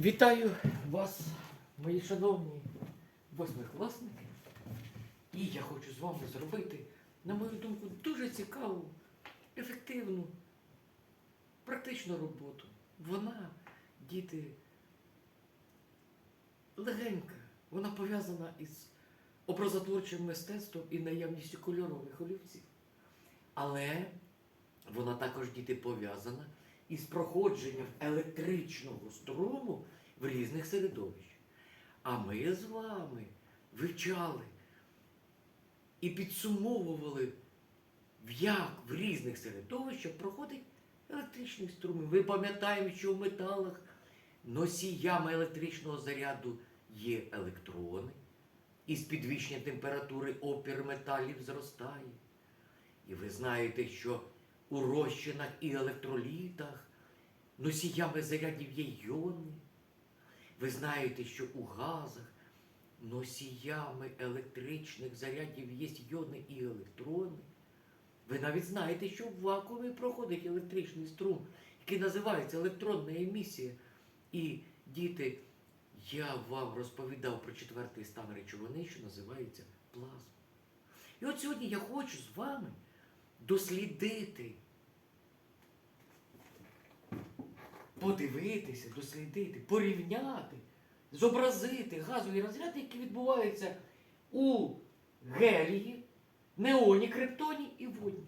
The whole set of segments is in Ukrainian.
Вітаю вас, мої шановні восьмикласники. І я хочу з вами зробити, на мою думку, дуже цікаву, ефективну, практичну роботу. Вона, діти, легенька, вона пов'язана із образотворчим мистецтвом і наявністю кольорових олівців. Але вона також діти пов'язана із проходженням електричного струму в різних середовищах. А ми з вами вивчали і підсумовували, як в різних середовищах проходить електричний струм. Ми пам'ятаємо, що в металах носіями електричного заряду є електрони, і з підвищенням температури опір металів зростає. І ви знаєте, що у розчинах і електролітах носіями зарядів є йони. Ви знаєте, що у газах носіями електричних зарядів є йони і електрони. Ви навіть знаєте, що в вакуумі проходить електричний струм, який називається електронна емісія. І діти, я вам розповідав про четвертий стан речовини, що називається плазма. І от сьогодні я хочу з вами дослідити, подивитися, дослідити, порівняти, зобразити газові розряди, які відбуваються у гелії, неоні, криптоні і водні.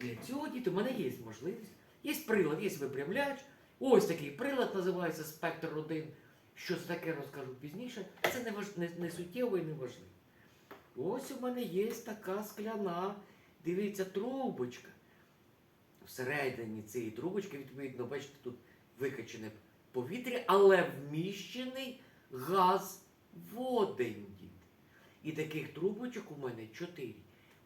Для цього діти, в мене є можливість, є прилад, є випрямляч. Ось такий прилад називається спектр 1. Що це таке розкажу пізніше. Це не, важ... не, не суттєво і не важливо. Ось у мене є така скляна, дивіться, трубочка. Всередині цієї трубочки, відповідно, бачите, тут викачене повітря, але вміщений газ водень. І таких трубочок у мене чотири.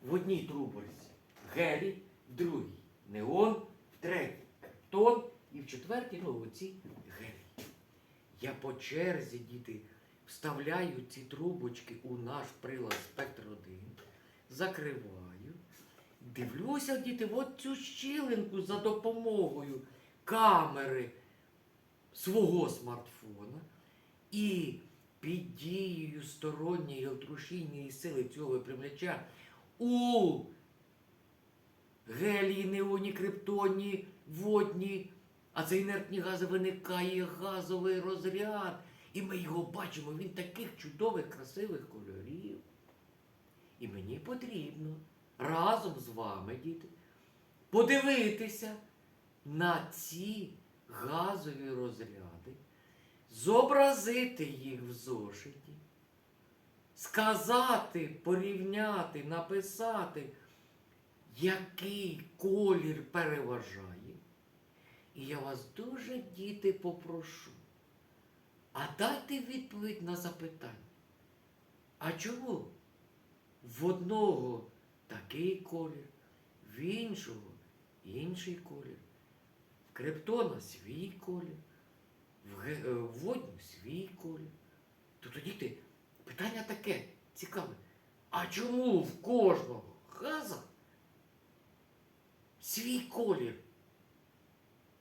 В одній трубочці гелій, в другій неон, в третій криптон і в четвертій, ну, оці гелій. Я по черзі, діти, вставляю ці трубочки у наш прилад спектр 1, закриваю, дивлюся, діти, от цю щілинку за допомогою камери свого смартфона і під дією сторонньої електрушійної сили цього випрямляча у гелії, неоні, криптоні, водні, а це інертні гази виникає газовий розряд. І ми його бачимо, він таких чудових, красивих кольорів. І мені потрібно разом з вами, діти, подивитися на ці газові розряди, зобразити їх в зошиті, сказати, порівняти, написати, який колір переважає. І я вас дуже, діти, попрошу. А дайте відповідь на запитання. А чому в одного такий колір, в іншого інший колір, в криптона свій колір, е, в водню свій колір? Тобто, діти, питання таке цікаве. А чому в кожного газа свій колір?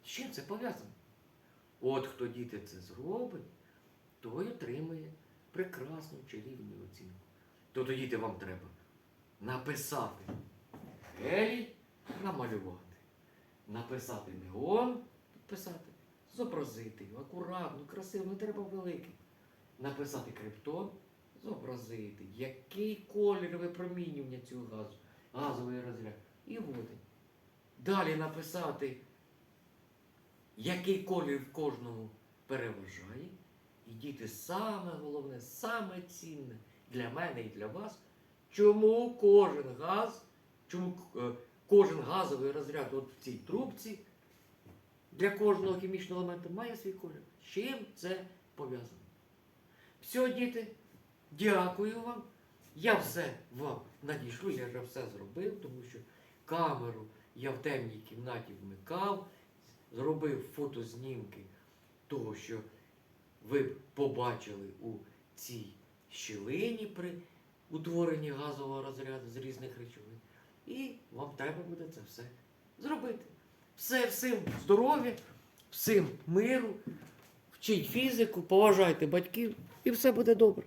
З чим це пов'язано? От хто діти це зробить, той отримує прекрасну чарівну оцінку. То тоді вам треба написати. Гелій, намалювати, написати неон, підписати, зобразити. Акуратно, красиво, не треба великий. Написати криптон, зобразити, який колір випромінювання цього газу, газовий розряд. І водень. Далі написати, який колір в кожному переважає. І діти, саме головне, саме цінне для мене і для вас, чому кожен газ, чому е, кожен газовий розряд от в цій трубці для кожного хімічного елементу має свій колір. З чим це пов'язано? Все, діти, дякую вам. Я все вам надішлю, я вже все зробив, тому що камеру я в темній кімнаті вмикав, зробив фотознімки того, що ви побачили у цій щілині при утворенні газового розряду з різних речовин. І вам треба буде це все зробити. Все, всім здоров'я, всім миру, вчіть фізику, поважайте батьків, і все буде добре.